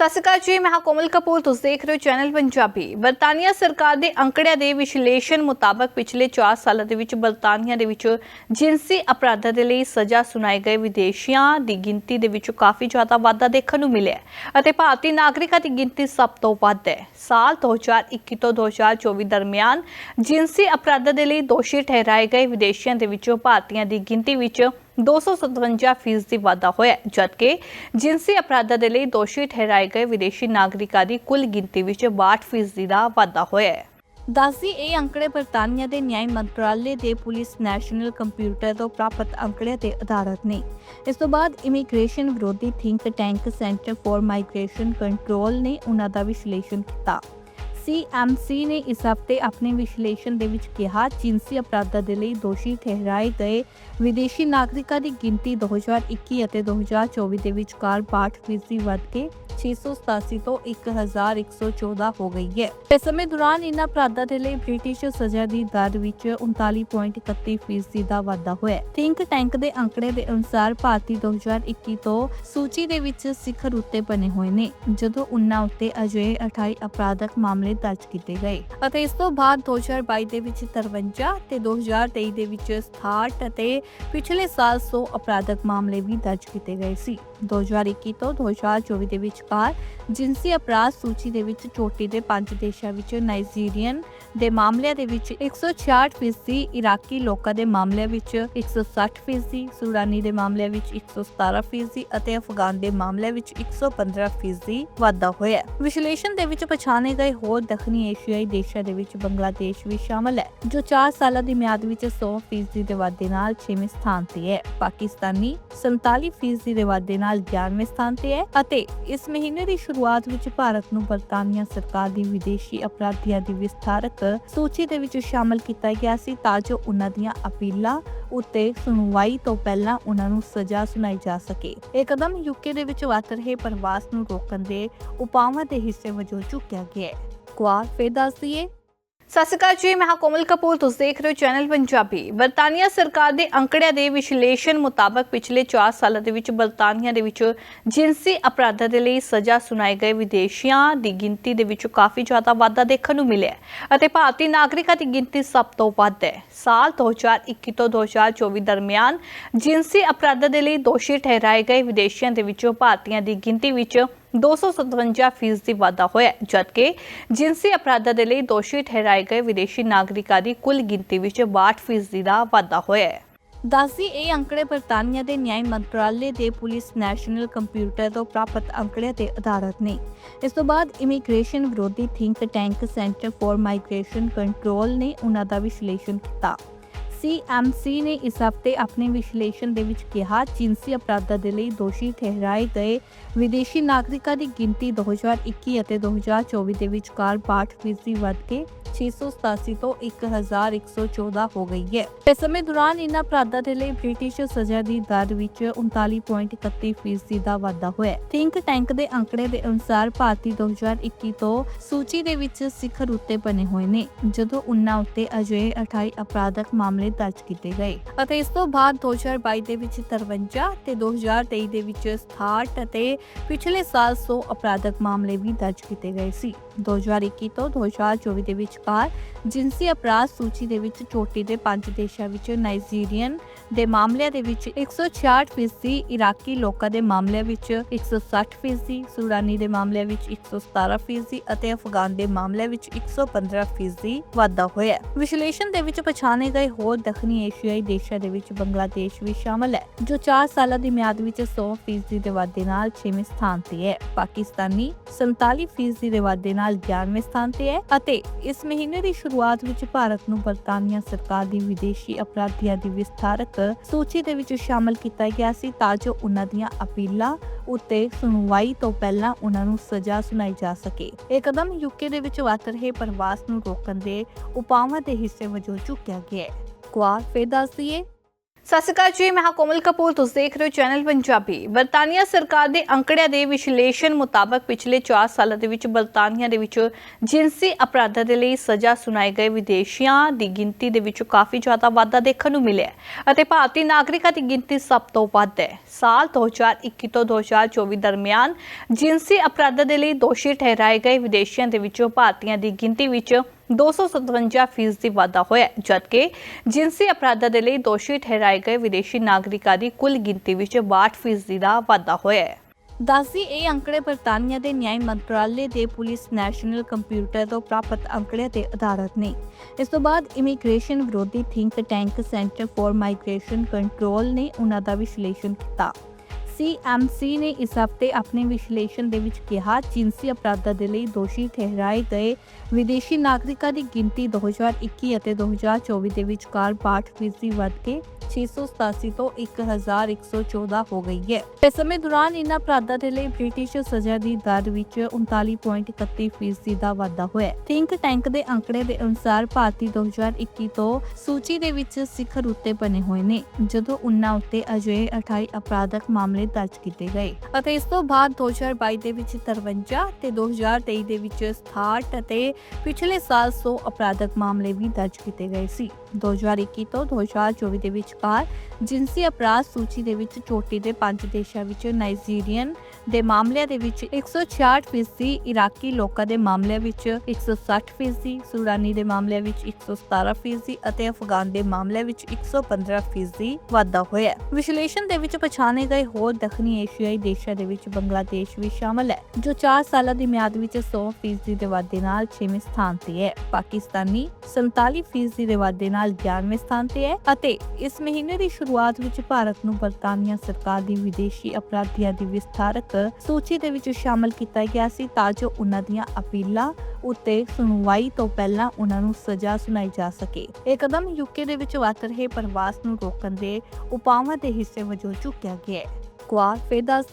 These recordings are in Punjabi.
ਸਤਿ ਸ਼੍ਰੀ ਅਕਾਲ ਜੀ, ਮੈਂ ਹਾਂ ਕੋਮਲ ਕਪੂਰ, ਤੁਸੀਂ ਦੇਖ ਰਹੇ ਹੋ ਚੈਨਲ ਪੰਜਾਬੀ। ਬਰਤਾਨੀਆ ਸਰਕਾਰ ਦੇ ਅੰਕੜਿਆਂ ਦੇ ਵਿਸ਼ਲੇਸ਼ਣ ਮੁਤਾਬਕ ਪਿਛਲੇ 4 ਸਾਲਾਂ ਦੇ ਵਿੱਚ ਬਰਤਾਨੀਆ ਦੇ ਵਿੱਚ ਜਿਨਸੀ ਅਪਰਾਧਾਂ ਦੇ ਲਈ ਸਜ਼ਾ ਸੁਣਾਏ ਗਏ ਵਿਦੇਸ਼ੀਆਂ ਦੀ ਗਿਣਤੀ ਦੇ ਵਿੱਚ ਕਾਫੀ ਜ਼ਿਆਦਾ ਵਾਧਾ ਦੇਖਣ ਨੂੰ ਮਿਲਿਆ ਅਤੇ ਭਾਰਤੀ ਨਾਗਰਿਕਾਂ ਦੀ ਗਿਣਤੀ ਸਭ ਤੋਂ ਵੱਧ ਹੈ। ਸਾਲ 2021 ਤੋਂ 2024 ਦਰਮਿਆਨ ਜਿਨਸੀ ਅਪਰਾਧਾਂ ਦੇ ਲਈ ਦੋਸ਼ੀ ਠਹਿਰਾਏ ਗਏ। ਵਿਦੇਸ਼ੀਆਂ ਦੇ ਵਿੱਚੋਂ ਭਾਰਤੀਆਂ ਦੀ ਗਿਣਤੀ ਵਿੱਚ 257 ਫੀਸਦੀ ਵਾਧਾ ਹੋਇਆ ਜਦਕਿ ਜਿਨਸੀ ਅਪਰਾਧਾਂ ਦੇ ਲਈ ਦੋਸ਼ੀ ਠਹਿਰਾਏ ਗਏ ਵਿਦੇਸ਼ੀ ਨਾਗਰਿਕਾਂ ਦੀ ਕੁੱਲ ਗਿਣਤੀ ਵਿੱਚ 62 ਫੀਸਦੀ ਦਾ ਵਾਧਾ ਹੋਇਆ ਹੈ। ਦੱਸਦੀ ਇਹ ਅੰਕੜੇ ਬਰਤਾਨੀਆ ਦੇ ਨਿਆਂ ਮੰਤਰਾਲੇ ਦੇ ਪੁਲਿਸ ਨੈਸ਼ਨਲ ਕੰਪਿਊਟਰ ਤੋਂ ਪ੍ਰਾਪਤ ਅੰਕੜਿਆਂ ਤੇ ਆਧਾਰਿਤ ਨੇ। ਇਸ ਤੋਂ ਬਾਅਦ ਇਮੀਗ੍ਰੇਸ਼ਨ ਵਿਰੋਧੀ think tank Center for Migration Control ਨੇ ਉਹਨਾਂ ਦਾ ਵਿਸ਼ਲੇਸ਼ਣ ਕੀਤਾ। ਸੀਐਮਸੀ ਨੇ ਇਸ ਹਫ਼ਤੇ ਆਪਣੇ ਵਿਸ਼ਲੇਸ਼ਣ ਦੇ ਵਿੱਚ ਕਿਹਾ, ਜਿਨਸੀ ਅਪਰਾਧਾਂ ਦੇ ਲਈ ਦੋਸ਼ੀ ਠਹਿਰਾਏ ਗਏ ਵਿਦੇਸ਼ੀ ਨਾਗਰਿਕਾਂ ਦੀ ਗਿਣਤੀ 2021 ਅਤੇ 2024 ਦੇ ਵਿਚਕਾਰ 62 ਫੀਸਦੀ ਵੱਧ ਕੇ 687 ਤੋਂ 1114 ਹੋ ਗਈ ਹੈ। ਇਸ ਸਮੇਂ ਦੌਰਾਨ ਇਨ੍ਹਾਂ ਅਪਰਾਧਾਂ ਦੇ ਲਈ ਬ੍ਰਿਟਿਸ਼ ਸਜ਼ਾ ਦੀ ਦਰ ਵਿੱਚ 39.31 ਫੀਸਦੀ ਦਾ ਵਾਧਾ ਹੋਇਆ ਥਿੰਕ ਟੈਂਕ ਦੇ ਅੰਕੜੇ ਦੇ ਅਨੁਸਾਰ ਭਾਰਤੀ 2021 ਤੋਂ ਸੂਚੀ ਦੇ ਵਿੱਚ ਸਿਖਰ ਉੱਤੇ ਬਣੇ ਹੋਏ ਨੇ, ਜਦੋਂ ਉਨ੍ਹਾਂ ਉੱਤੇ ਅਜਿਹੇ 28 ਅਪਰਾਧਕ ਮਾਮਲੇ ਦਰਜ ਕੀਤੇ ਗਏ ਅਤੇ ਇਸ ਤੋਂ ਬਾਅਦ 2022 ਦੇ ਵਿੱਚ 53 ਤੇ 2023 ਦੇ ਵਿੱਚ 67 ਅਤੇ ਪਿਛਲੇ ਸਾਲ 100 ਅਪਰਾਧਕ ਮਾਮਲੇ ਵੀ ਦਰਜ ਕੀਤੇ ਗਏ ਸੀ। 2021 ਤੋਂ 2024 ਦੇ ਵਿਚਕਾਰ ਜਿਨਸੀ ਅਪਰਾਧ ਸੂਚੀ ਦੇ ਵਿੱਚ ਚੋਟੀ ਦੇ ਪੰਜ ਦੇਸ਼ਾਂ ਵਿੱਚ ਨਾਈਜੀਰੀਅਨ ਦੇ ਮਾਮਲਿਆਂ ਦੇ ਵਿੱਚ 166 ਫੀਸਦੀ, ਇਰਾਕੀ ਲੋਕਾਂ ਦੇ ਮਾਮਲਿਆਂ ਵਿੱਚ 160 ਫੀਸਦੀ, ਸੂਡਾਨੀ ਦੇ ਮਾਮਲਿਆਂ ਵਿੱਚ 117 ਫੀਸਦੀ ਅਤੇ ਅਫਗਾਨ ਦੇ ਮਾਮਲਿਆਂ ਵਿੱਚ 115 ਫੀਸਦੀ ਵਾਧਾ ਹੋਇਆ ਹੈ। ਵਿਸ਼ਲੇਸ਼ਣ ਦੇ ਵਿੱਚ ਪਛਾਣੇ ਗਏ ਹੋਰ ਦੱਖਣੀ ਏਸ਼ੀਆਈ ਦੇਸ਼ਾਂ ਦੇ ਵਿੱਚ ਬੰਗਲਾਦੇਸ਼ ਵੀ ਸ਼ਾਮਲ ਹੈ, ਜੋ 4 ਸਾਲਾਂ ਦੀ ਮਿਆਦ ਵਿੱਚ 100 ਫੀਸਦੀ ਦੇ ਵਾਧੇ ਨਾਲ 6ਵੇਂ ਸਥਾਨ ਤੇ ਹੈ। ਪਾਕਿਸਤਾਨੀ 47 ਫੀਸਦੀ ਦੇ ਵਾਧੇ ਨਾਲ 11ਵੇਂ ਸਥਾਨ ਤੇ ਹੈ ਅਤੇ ਇਸ ਮਹੀਨੇ ਦੀ ਸ਼ੁਰੂਆਤ ਵਿੱਚ ਭਾਰਤ ਨੂੰ ਬਰਤਾਨੀਆ ਸਰਕਾਰ ਦੀ ਵਿਦੇਸ਼ੀ ਅਪਰਾਧੀਆਂ ਦੀ ਵਿਸਥਾਰਕ ਸੂਚੀ ਦੇ ਵਿੱਚ ਸ਼ਾਮਲ ਕੀਤਾ ਗਿਆ ਸੀ ਤਾਂ ਜੋ ਉਹਨਾਂ ਦੀਆਂ ਅਪੀਲਾਂ ਉੱਤੇ ਸੁਣਵਾਈ ਤੋਂ ਪਹਿਲਾਂ ਉਹਨਾਂ ਨੂੰ ਸਜ਼ਾ ਸੁਣਾਈ ਜਾ ਸਕੇ। ਇਹ ਕਦਮ ਯੂਕੇ ਦੇ ਵਿੱਚ ਵਾਪਰ ਰਹੇ ਪ੍ਰਵਾਸ ਨੂੰ ਰੋਕਣ ਦੇ ਉਪਾਵਾਂ ਦੇ ਹਿੱਸੇ ਵਜੋਂ ਚੁੱਕਿਆ ਗਿਆ ਹੈ। ਕੁਆਰ ਫੇਰ ਦੱਸ ਸਤਿ ਸ਼੍ਰੀ ਅਕਾਲ ਜੀ, ਮੈਂ ਹਾਂ ਕੋਮਲ ਕਪੂਰ। ਤੁਸੀਂ ਦੇਖ ਰਹੇ ਹੋ ਚੈਨਲ ਪੰਜਾਬੀ। ਬਰਤਾਨੀਆ ਸਰਕਾਰ ਦੇ ਅੰਕੜਿਆਂ ਦੇ ਵਿਸ਼ਲੇਸ਼ਣ ਮੁਤਾਬਕ ਪਿਛਲੇ 4 ਸਾਲਾਂ ਦੇ ਵਿੱਚ ਬਰਤਾਨੀਆ ਦੇ ਵਿੱਚ ਜਿਨਸੀ ਅਪਰਾਧਾਂ ਦੇ ਲਈ ਸਜ਼ਾ ਸੁਣਾਏ ਗਏ ਵਿਦੇਸ਼ੀਆਂ ਦੀ ਗਿਣਤੀ ਦੇ ਵਿੱਚ ਕਾਫੀ ਜ਼ਿਆਦਾ ਵਾਧਾ ਦੇਖਣ ਨੂੰ ਮਿਲਿਆ ਅਤੇ ਭਾਰਤੀ ਨਾਗਰਿਕਾਂ ਦੀ ਗਿਣਤੀ ਸਭ ਤੋਂ ਵੱਧ ਹੈ। ਸਾਲ 2021 ਤੋਂ 2024 ਦਰਮਿਆਨ ਜਿਨਸੀ ਅਪਰਾਧਾਂ ਦੇ ਲਈ ਦੋਸ਼ੀ ਠਹਿਰਾਏ ਗਏ ਵਿਦੇਸ਼ੀਆਂ ਦੇ ਵਿੱਚੋਂ ਭਾਰਤੀਆਂ ਦੀ ਗਿਣਤੀ ਵਿੱਚ 257 ਫੀਸਦੀ ਵਾਧਾ ਹੋਇਆ ਜਦਕਿ ਜਿਨਸੀ ਅਪਰਾਧਾਂ ਦੇ ਲਈ ਦੋਸ਼ੀ ਠਹਿਰਾਏ ਗਏ ਵਿਦੇਸ਼ੀ ਨਾਗਰਿਕਾਂ ਦੀ ਕੁੱਲ ਗਿਣਤੀ ਵਿੱਚ 62 ਫੀਸਦੀ ਦਾ ਵਾਧਾ ਹੋਇਆ ਹੈ। ਦੱਸਦੀ ਇਹ ਅੰਕੜੇ ਬਰਤਾਨੀਆ ਦੇ ਨਿਆਂ ਮੰਤਰਾਲੇ ਦੇ ਪੁਲਿਸ ਨੈਸ਼ਨਲ ਕੰਪਿਊਟਰ ਤੋਂ ਪ੍ਰਾਪਤ ਅੰਕੜਿਆਂ ਤੇ ਆਧਾਰਿਤ ਨੇ। ਇਸ ਤੋਂ ਬਾਅਦ ਇਮੀਗ੍ਰੇਸ਼ਨ ਵਿਰੋਧੀ think tank Center for Migration Control ਨੇ ਉਹਨਾਂ ਦਾ ਵਿਸ਼ਲੇਸ਼ਣ ਕੀਤਾ। ਸੀਐਮਸੀ ਨੇ ਇਸ ਹਫ਼ਤੇ ਆਪਣੇ ਵਿਸ਼ਲੇਸ਼ਣ ਦੇ ਵਿੱਚ ਕਿਹਾ ਜਿਨਸੀ ਅਪਰਾਧਾਂ ਦੇ ਲਈ ਦੋਸ਼ੀ ਠਹਿਰਾਏ ਗਏ ਵਿਦੇਸ਼ੀ ਨਾਗਰਿਕਾਂ ਦੀ ਗਿਣਤੀ 2021 ਅਤੇ 2024 ਦੇ ਵਿਚਕਾਰ 62 ਫੀਸਦੀ ਵੱਧ ਕੇ 687 ਤੋਂ 1114 ਹੋ ਗਈ ਹੈ। ਇਸ ਸਮੇਂ ਦੌਰਾਨ ਇਨ੍ਹਾਂ ਅਪਰਾਧਾਂ ਦੇ ਲਈ ਬ੍ਰਿਟਿਸ਼ ਸਜ਼ਾ ਦੀ ਦਰ ਵਿੱਚ 39.31 ਫੀਸਦੀ ਦਾ ਵਾਧਾ ਹੋਇਆ। ਥਿੰਕ ਟੈਂਕ ਦੇ ਅੰਕੜੇ ਦੇ ਅਨੁਸਾਰ ਭਾਰਤੀ 2021 ਤੋਂ ਸੂਚੀ ਦੇ ਵਿੱਚ ਸਿਖਰ ਉੱਤੇ ਬਣੇ ਹੋਏ ਨੇ, ਜਦੋਂ ਉਨ੍ਹਾਂ ਉੱਤੇ ਅਜਿਹੇ 28 ਅਪਰਾਧਕ ਮਾਮਲੇ ਦਰਜ ਕੀਤੇ ਗਏ। ਅਤੇ ਇਸ ਤੋਂ ਬਾਅਦ 2022 ਦੇ ਵਿੱਚ 53 ਤੇ 2023 ਦੇ ਵਿੱਚ 67 ਅਤੇ ਪਿਛਲੇ ਸਾਲ 100 ਅਪਰਾਧਕ ਮਾਮਲੇ ਵੀ ਦਰਜ ਕੀਤੇ ਗਏ ਸੀ। 2021 ਤੋਂ 2024 ਦੇ ਵਿਚਕਾਰ ਜਿਨਸੀ ਅਪਰਾਧ ਸੂਚੀ ਦੇ ਵਿੱਚ ਚੋਟੀ ਦੇ ਪੰਜ ਦੇਸ਼ਾਂ ਵਿੱਚ ਨਾਈਜੀਰੀਅਨ ਦੇ ਮਾਮਲਿਆਂ ਦੇ ਵਿੱਚ 166 ਫੀਸਦੀ, ਇਰਾਕੀ ਲੋਕਾਂ ਦੇ ਮਾਮਲਿਆਂ ਵਿੱਚ 160 ਫੀਸਦੀ, ਸੂਡਾਨੀ ਦੇ ਮਾਮਲਿਆਂ ਵਿੱਚ 117 ਫੀਸਦੀ ਅਤੇ ਅਫਗਾਨ ਦੇ ਮਾਮਲਿਆਂ ਵਿੱਚ 115 ਫੀਸਦੀ ਵਾਧਾ ਹੋਇਆ ਹੈ। ਵਿਸ਼ਲੇਸ਼ਣ ਦੇ ਵਿੱਚ ਪਛਾਣੇ ਗਏ ਹੋਰ ਦੱਖਣੀ ਏਸ਼ੀਆਈ ਦੇਸ਼ਾਂ ਦੇ ਵਿੱਚ ਬੰਗਲਾਦੇਸ਼ ਵੀ ਸ਼ਾਮਲ ਹੈ, ਜੋ 4 ਸਾਲਾਂ ਦੀ ਮਿਆਦ ਵਿੱਚ 100 ਫੀਸਦੀ ਦੇ ਵਾਧੇ ਨਾਲ 6ਵੇਂ ਸਥਾਨ ਤੇ ਹੈ ਪਾਕਿਸਤਾਨੀ 47 ਫੀਸਦੀ ਦੇ ਵਾਧੇ ਨਾਲ 11ਵੇਂ ਸਥਾਨ ਤੇ ਹੈ ਅਤੇ ਇਸ ਮਹੀਨੇ ਦੀ ਸ਼ੁਰੂਆਤ ਵਿੱਚ ਭਾਰਤ ਨੂੰ ਬਰਤਾਨੀਆ ਸਰਕਾਰ ਦੀ ਵਿਦੇਸ਼ੀ ਅਪਰਾਧੀਆਂ ਦੀ ਵਿਸਥਾਰਕ ਸੂਚੀ ਦੇ ਵਿੱਚ ਸ਼ਾਮਲ ਕੀਤਾ ਗਿਆ ਸੀ ਤਾਂ ਜੋ ਉਹਨਾਂ ਦੀਆਂ ਅਪੀਲਾਂ ਉੱਤੇ ਸੁਣਵਾਈ ਤੋਂ ਪਹਿਲਾਂ ਉਹਨਾਂ ਨੂੰ ਸਜ਼ਾ ਸੁਣਾਈ ਜਾ ਸਕੇ। ਇਹ ਕਦਮ ਯੂਕੇ ਦੇ ਵਿੱਚ ਵਾਪਰ ਰਹੇ ਪ੍ਰਵਾਸ ਨੂੰ ਰੋਕਣ ਦੇ ਉਪਾਵਾਂ ਦੇ ਹਿੱਸੇ ਵਜੋਂ ਚੁੱਕਿਆ ਗਿਆ ਹੈ। ਕੁਆਰ ਫੇਰ ਦੱਸ ਸਤਿ ਸ਼੍ਰੀ ਅਕਾਲ ਜੀ, ਮੈਂ ਹਾਂ ਕੋਮਲ ਕਪੂਰ, ਤੁਸੀਂ ਦੇਖ ਰਹੇ ਹੋ ਚੈਨਲ ਪੰਜਾਬੀ। ਬਰਤਾਨੀਆ ਸਰਕਾਰ ਦੇ ਅੰਕੜਿਆਂ ਦੇ ਵਿਸ਼ਲੇਸ਼ਣ ਮੁਤਾਬਕ ਪਿਛਲੇ 4 ਸਾਲਾਂ ਦੇ ਵਿੱਚ ਬਰਤਾਨੀਆ ਦੇ ਵਿੱਚ ਜਿਨਸੀ ਅਪਰਾਧਾਂ ਦੇ ਲਈ ਸਜ਼ਾ ਸੁਣਾਏ ਗਏ ਵਿਦੇਸ਼ੀਆਂ ਦੀ ਗਿਣਤੀ ਦੇ ਵਿੱਚ ਕਾਫੀ ਜ਼ਿਆਦਾ ਵਾਧਾ ਦੇਖਣ ਨੂੰ ਮਿਲਿਆ ਅਤੇ ਭਾਰਤੀ ਨਾਗਰਿਕਾਂ ਦੀ ਗਿਣਤੀ ਸਭ ਤੋਂ ਵੱਧ ਹੈ। ਸਾਲ 2021 ਤੋਂ 2024 ਦਰਮਿਆਨ ਜਿਨਸੀ ਅਪਰਾਧਾਂ ਦੇ ਲਈ ਦੋਸ਼ੀ ਠਹਿਰਾਏ ਗਏ। ਵਿਦੇਸ਼ੀਆਂ ਦੇ ਵਿੱਚੋਂ ਭਾਰਤੀਆਂ ਦੀ ਗਿਣਤੀ ਵਿੱਚ 257 ਫੀਸਦੀ ਵਾਧਾ ਹੋਇਆ ਹੈ, ਜਦਕਿ ਜਿਨਸੀ ਅਪਰਾਧਾਂ ਦੇ ਲਈ ਦੋਸ਼ੀ ਠਹਿਰਾਏ ਗਏ ਵਿਦੇਸ਼ੀ ਨਾਗਰਿਕਾਂ ਦੀ ਕੁੱਲ ਗਿਣਤੀ ਵਿੱਚ 62 ਫੀਸਦੀ ਦਾ ਵਾਧਾ ਹੋਇਆ ਹੈ। ਦੱਸਦੀ ਇਹ ਅੰਕੜੇ ਬਰਤਾਨੀਆ ਦੇ ਨਿਆਂ ਮੰਤਰਾਲੇ ਦੇ ਪੁਲਿਸ ਨੈਸ਼ਨਲ ਕੰਪਿਊਟਰ ਤੋਂ ਪ੍ਰਾਪਤ ਅੰਕੜਿਆਂ ਤੇ ਆਧਾਰਿਤ ਨੇ। ਇਸ ਤੋਂ ਬਾਅਦ ਇਮੀਗ੍ਰੇਸ਼ਨ ਵਿਰੋਧੀ think tank Center for Migration Control ਨੇ ਉਹਨਾਂ ਦਾ ਵਿਸ਼ਲੇਸ਼ਣ ਕੀਤਾ। ਸੀਐਮਸੀ ਨੇ ਇਸ ਹਫ਼ਤੇ ਆਪਣੇ ਵਿਸ਼ਲੇਸ਼ਣ ਦੇ ਵਿੱਚ ਕਿਹਾ, ਜਿਨਸੀ ਅਪਰਾਧਾਂ ਦੇ ਲਈ ਦੋਸ਼ੀ ਠਹਿਰਾਏ ਗਏ ਵਿਦੇਸ਼ੀ ਨਾਗਰਿਕਾਂ ਦੀ ਗਿਣਤੀ 2021 ਅਤੇ 2024 ਦੇ ਵਿਚਕਾਰ 62 ਫੀਸਦੀ ਵੱਧ ਕੇ 687 ਤੋਂ 1114 ਹੋ ਗਈ ਹੈ। ਇਸ ਸਮੇਂ ਦੌਰਾਨ ਇਨ੍ਹਾਂ ਅਪਰਾਧਾਂ ਦੇ ਲਈ ਬ੍ਰਿਟਿਸ਼ ਸਜ਼ਾ ਦੀ ਦਰ ਵਿੱਚ 39.31 ਫੀਸਦੀ ਦਾ ਵਾਧਾ ਹੋਇਆ ਥਿੰਕ ਟੈਂਕ ਦੇ ਅੰਕੜੇ ਦੇ ਅਨੁਸਾਰ ਭਾਰਤੀ 2021 ਤੋਂ ਸੂਚੀ ਦੇ ਵਿੱਚ ਸਿਖਰ ਉੱਤੇ ਬਣੇ ਹੋਏ ਨੇ, ਜਦੋਂ ਉਨ੍ਹਾਂ ਉੱਤੇ ਅਜਿਹੇ 28 ਅਪਰਾਧਕ ਮਾਮਲੇ ਦਰਜ ਕੀਤੇ ਗਏ ਅਤੇ ਇਸ ਤੋਂ ਬਾਅਦ 2022 ਦੇ ਵਿੱਚ 53 ਤੇ 2023 ਦੇ ਵਿੱਚ 67 ਅਤੇ ਪਿਛਲੇ ਸਾਲ 100 ਅਪਰਾਧਕ ਮਾਮਲੇ ਵੀ ਦਰਜ ਕੀਤੇ ਗਏ ਸੀ। 2021 ਤੋਂ 2024 ਦੇ ਵਿਚਕਾਰ ਜਿਨਸੀ ਅਪਰਾਧ ਸੂਚੀ ਦੇ ਵਿੱਚ ਚੋਟੀ ਦੇ ਪੰਜ ਦੇਸ਼ਾਂ ਵਿੱਚ ਨਾਈਜੀਰੀਅਨ ਦੇ ਮਾਮਲਿਆਂ ਦੇ ਵਿੱਚ 166 ਫੀਸਦੀ, ਇਰਾਕੀ ਲੋਕਾਂ ਦੇ ਮਾਮਲਿਆਂ ਵਿੱਚ 160 ਫੀਸਦੀ, ਸੂਡਾਨੀ ਦੇ ਮਾਮਲਿਆਂ ਵਿੱਚ 117 ਫੀਸਦੀ ਅਤੇ ਅਫਗਾਨ ਦੇ ਮਾਮਲਿਆਂ ਵਿੱਚ 115 ਫੀਸਦੀ ਵਾਧਾ ਹੋਇਆ ਹੈ। ਵਿਸ਼ਲੇਸ਼ਣ ਦੇ ਵਿੱਚ ਪਛਾਣੇ ਗਏ ਹੋਰ ਦੱਖਣੀ ਏਸ਼ੀਆਈ ਦੇਸ਼ਾਂ ਦੇ ਵਿੱਚ ਬੰਗਲਾਦੇਸ਼ ਵੀ ਸ਼ਾਮਲ ਹੈ, ਜੋ 4 ਸਾਲਾਂ ਦੀ ਮਿਆਦ ਵਿੱਚ 100 ਫੀਸਦੀ ਦੇ ਵਾਧੇ ਨਾਲ 6ਵੇਂ ਸਥਾਨ ਤੇ ਹੈ। ਪਾਕਿਸਤਾਨੀ 47 ਫੀਸਦੀ ਦੇ ਵਾਧੇ ਨਾਲ 11ਵੇਂ ਸਥਾਨ ਤੇ ਹੈ ਅਤੇ ਇਸ ਮਹੀਨੇ ਦੀ ਸ਼ੁਰੂਆਤ ਵਿੱਚ ਭਾਰਤ ਨੂੰ ਬਰਤਾਨੀਆ ਸਰਕਾਰ ਦੀ ਵਿਦੇਸ਼ੀ ਅਪਰਾਧੀਆਂ ਦੀ ਵਿਸਥਾਰਕ ਸੂਚੀ ਦੇ ਵਿੱਚ ਸ਼ਾਮਲ ਕੀਤਾ ਗਿਆ ਸੀ ਤਾਂ ਜੋ ਉਹਨਾਂ ਦੀਆਂ ਅਪੀਲਾਂ ਉੱਤੇ ਸੁਣਵਾਈ ਤੋਂ ਪਹਿਲਾਂ ਉਹਨਾਂ ਨੂੰ ਸਜ਼ਾ ਸੁਣਾਈ ਜਾ ਸਕੇ। ਇਹ ਕਦਮ ਯੂਕੇ ਦੇ ਵਿੱਚ ਵਾਪਰ ਰਹੇ ਪ੍ਰਵਾਸ ਨੂੰ ਰੋਕਣ ਦੇ ਉਪਾਵਾਂ ਦੇ ਹਿੱਸੇ ਵਜੋਂ ਚੁੱਕਿਆ ਗਿਆ ਹੈ। ਕੁਆਰ ਫੇਰ ਦੱਸ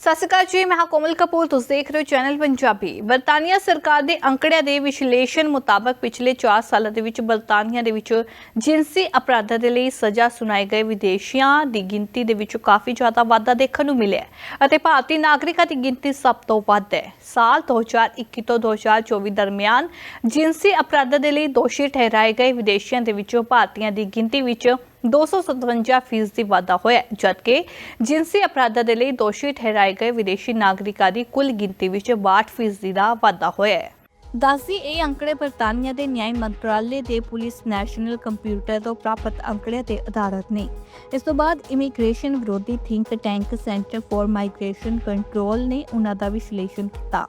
ਸਤਿ ਸ਼੍ਰੀ ਅਕਾਲ ਜੀ, ਮੈਂ ਹਾਂ ਕੋਮਲ ਕਪੂਰ। ਤੁਸੀਂ ਦੇਖ ਰਹੇ ਹੋ ਚੈਨਲ ਪੰਜਾਬੀ। ਬਰਤਾਨੀਆ ਸਰਕਾਰ ਦੇ ਅੰਕੜਿਆਂ ਦੇ ਵਿਸ਼ਲੇਸ਼ਣ ਮੁਤਾਬਕ ਪਿਛਲੇ 4 ਸਾਲਾਂ ਦੇ ਵਿੱਚ ਬਰਤਾਨੀਆ ਦੇ ਵਿੱਚ ਜਿਨਸੀ ਅਪਰਾਧਾਂ ਦੇ ਲਈ ਸਜ਼ਾ ਸੁਣਾਏ ਗਏ ਵਿਦੇਸ਼ੀਆਂ ਦੀ ਗਿਣਤੀ ਦੇ ਵਿੱਚ ਕਾਫੀ ਜ਼ਿਆਦਾ ਵਾਧਾ ਦੇਖਣ ਨੂੰ ਮਿਲਿਆ ਅਤੇ ਭਾਰਤੀ ਨਾਗਰਿਕਾਂ ਦੀ ਗਿਣਤੀ ਸਭ ਤੋਂ ਵੱਧ ਹੈ। ਸਾਲ 2021 ਤੋਂ 2024 ਦਰਮਿਆਨ ਜਿਨਸੀ ਅਪਰਾਧਾਂ ਦੇ ਲਈ ਦੋਸ਼ੀ ਠਹਿਰਾਏ ਗਏ। ਵਿਦੇਸ਼ੀਆਂ ਦੇ ਵਿੱਚੋਂ ਭਾਰਤੀਆਂ ਦੀ ਗਿਣਤੀ ਵਿੱਚ 257 ਫੀਸਦੀ ਵਾਧਾ ਹੋਇਆ ਹੈ, ਜਦਕਿ ਜਿਨਸੀ ਅਪਰਾਧਾਂ ਦੇ ਲਈ ਦੋਸ਼ੀ ਠਹਿਰਾਏ ਗਏ ਵਿਦੇਸ਼ੀ ਨਾਗਰਿਕਾਂ ਦੀ ਕੁੱਲ ਗਿਣਤੀ ਵਿੱਚ 62 ਫੀਸਦੀ ਦਾ ਵਾਧਾ ਹੋਇਆ ਹੈ। ਦੱਸਦੀ ਇਹ ਅੰਕੜੇ ਬਰਤਾਨੀਆ ਦੇ ਨਿਆਂ ਮੰਤਰਾਲੇ ਦੇ ਪੁਲਿਸ ਨੈਸ਼ਨਲ ਕੰਪਿਊਟਰ ਤੋਂ ਪ੍ਰਾਪਤ ਅੰਕੜਿਆਂ ਤੇ ਆਧਾਰਿਤ ਨੇ। ਇਸ ਤੋਂ ਬਾਅਦ ਇਮੀਗ੍ਰੇਸ਼ਨ ਵਿਰੋਧੀ think tank Center for Migration Control ਨੇ ਉਹਨਾਂ ਦਾ ਵਿਸ਼ਲੇਸ਼ਣ ਕੀਤਾ।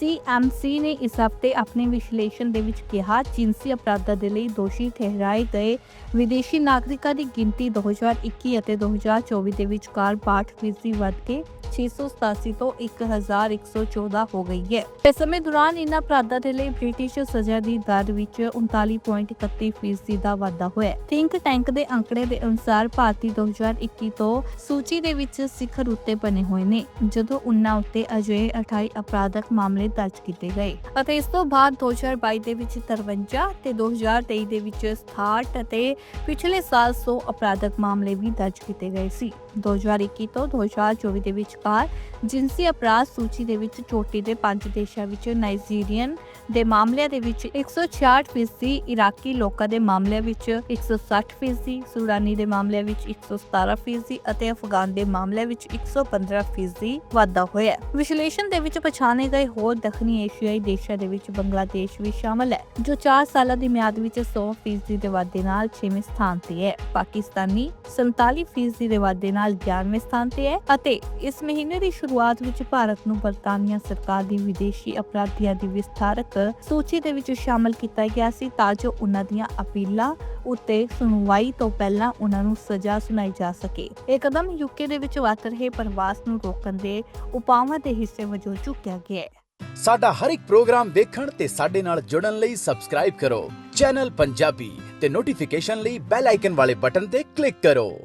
ਸੀਐਮਸੀ ਨੇ ਇਸ ਹਫ਼ਤੇ ਆਪਣੇ ਵਿਸ਼ਲੇਸ਼ਣ ਦੇ ਵਿੱਚ ਕਿਹਾ ਜਿਨਸੀ ਅਪਰਾਧਾਂ ਦੇ ਲਈ ਦੋਸ਼ੀ ਠਹਿਰਾਏ ਗਏ ਵਿਦੇਸ਼ੀ ਨਾਗਰਿਕਾਂ ਦੀ ਗਿਣਤੀ 2021 ਅਤੇ 2024 ਦੇ ਵਿਚਕਾਰ 62 ਫੀਸਦੀ ਵੱਧ ਕੇ 687 ਤੋਂ 1114 ਹੋ ਗਈ ਹੈ। ਇਸ ਸਮੇਂ ਦੌਰਾਨ ਇਨ੍ਹਾਂ ਅਪਰਾਧਾਂ ਦੇ ਲਈ ਬ੍ਰਿਟਿਸ਼ ਸਜ਼ਾ ਦੀ ਦਰ ਵਿੱਚ 39.31 ਫੀਸਦੀ ਦਾ ਵਾਧਾ ਹੋਇਆ ਹੈ। ਥਿੰਕ ਟੈਂਕ ਦੇ ਅੰਕੜੇ ਦੇ ਅਨੁਸਾਰ ਭਾਰਤੀ 2021 ਤੋਂ ਸੂਚੀ ਦੇ ਵਿੱਚ ਸਿਖਰ ਉੱਤੇ ਬਣੇ ਹੋਏ ਨੇ, ਜਦੋਂ ਉਨ੍ਹਾਂ ਉੱਤੇ ਅਜਿਹੇ 28 ਅਪਰਾਧਕ ਮਾਮਲੇ ਦਰਜ ਕੀਤੇ ਗਏ। ਅਤੇ ਇਸ ਤੋਂ ਬਾਅਦ 2022 ਦੇ ਵਿੱਚ 53 ਤੇ 2023 ਦੇ ਵਿੱਚ 67 ਅਤੇ ਪਿਛਲੇ ਸਾਲ 100 ਅਪਰਾਧਕ ਮਾਮਲੇ ਵੀ ਦਰਜ ਕੀਤੇ ਗਏ ਸੀ। 2021 ਤੋਂ 2024 ਦੇ ਵਿਚਕਾਰ ਜਿਨਸੀ ਅਪਰਾਧ ਸੂਚੀ ਦੇ ਵਿੱਚ ਚੋਟੀ ਦੇ ਪੰਜ ਦੇਸ਼ਾਂ ਵਿੱਚ ਨਾਈਜੀਰੀਅਨ ਦੇ ਮਾਮਲਿਆਂ ਦੇ ਵਿੱਚ 166 ਫੀਸਦੀ, ਇਰਾਕੀ ਲੋਕਾਂ ਦੇ ਮਾਮਲਿਆਂ ਵਿੱਚ 160 ਫੀਸਦੀ, ਸੂਡਾਨੀ ਦੇ ਮਾਮਲਿਆਂ ਵਿੱਚ 117 ਫੀਸਦੀ ਅਤੇ ਅਫਗਾਨ ਦੇ ਮਾਮਲਿਆਂ ਵਿੱਚ 115 ਫੀਸਦੀ ਵਾਧਾ ਹੋਇਆ ਵਿਸ਼ਲੇਸ਼ਣ ਦੇ ਵਿੱਚ ਪਛਾਣੇ ਗਏ ਹੋਰ ਦੱਖਣੀ ਏਸ਼ੀਆਈ ਦੇਸ਼ਾਂ ਦੇ ਵਿੱਚ ਬੰਗਲਾਦੇਸ਼ ਵੀ ਸ਼ਾਮਲ ਹੈ, ਜੋ 4 ਸਾਲਾਂ ਦੀ ਮਿਆਦ ਵਿੱਚ 100 ਫੀਸਦੀ ਦੇ ਵਾਧੇ ਨਾਲ 6ਵੇਂ ਸਥਾਨ ਤੇ ਹੈ। ਪਾਕਿਸਤਾਨੀ 47 ਫੀਸਦੀ ਦੇ ਵਾਧੇ ਨਾਲ 11ਵੇਂ ਸਥਾਨ ਤੇ ਹੈ ਅਤੇ ਇਸ ਮਹੀਨੇ ਦੀ ਸ਼ੁਰੂਆਤ ਵਿੱਚ ਭਾਰਤ ਨੂੰ ਬਰਤਾਨੀਆ ਸਰਕਾਰ ਦੀ ਵਿਦੇਸ਼ੀ ਅਪਰਾਧੀਆਂ ਦੀ ਵਿਸਥਾਰਕ ਸੂਚੀ ਦੇ ਵਿੱਚ ਸ਼ਾਮਲ ਕੀਤਾ ਗਿਆ ਸੀ ਤਾਂ ਜੋ ਉਹਨਾਂ ਦੀਆਂ ਅਪੀਲਾਂ ਉੱਤੇ ਸੁਣਵਾਈ ਤੋਂ ਪਹਿਲਾਂ ਉਹਨਾਂ ਨੂੰ ਸਜ਼ਾ ਸੁਣਾਈ ਜਾ ਸਕੇ। ਇਹ ਕਦਮ ਯੂਕੇ ਦੇ ਵਿੱਚ ਵਾਪਰ ਰਹੇ ਪ੍ਰਵਾਸ ਨੂੰ ਰੋਕਣ ਦੇ ਉਪਾਵਾਂ ਦੇ ਹਿੱਸੇ ਵਜੋਂ ਚੁੱਕਿਆ ਗਿਆ ਹੈ। ਸਾਡਾ ਹਰ ਇੱਕ ਪ੍ਰੋਗਰਾਮ ਦੇਖਣ ਤੇ ਸਾਡੇ ਨਾਲ ਜੁੜਨ ਲਈ ਸਬਸਕ੍ਰਾਈਬ ਕਰੋ। ਚੈਨਲ ਪੰਜਾਬੀ ਤੇ ਨੋਟੀਫਿਕੇਸ਼ਨ ਲਈ ਬੈਲ ਆਈਕਨ ਵਾਲੇ ਬਟਨ ਤੇ ਕਲਿੱਕ ਕਰੋ।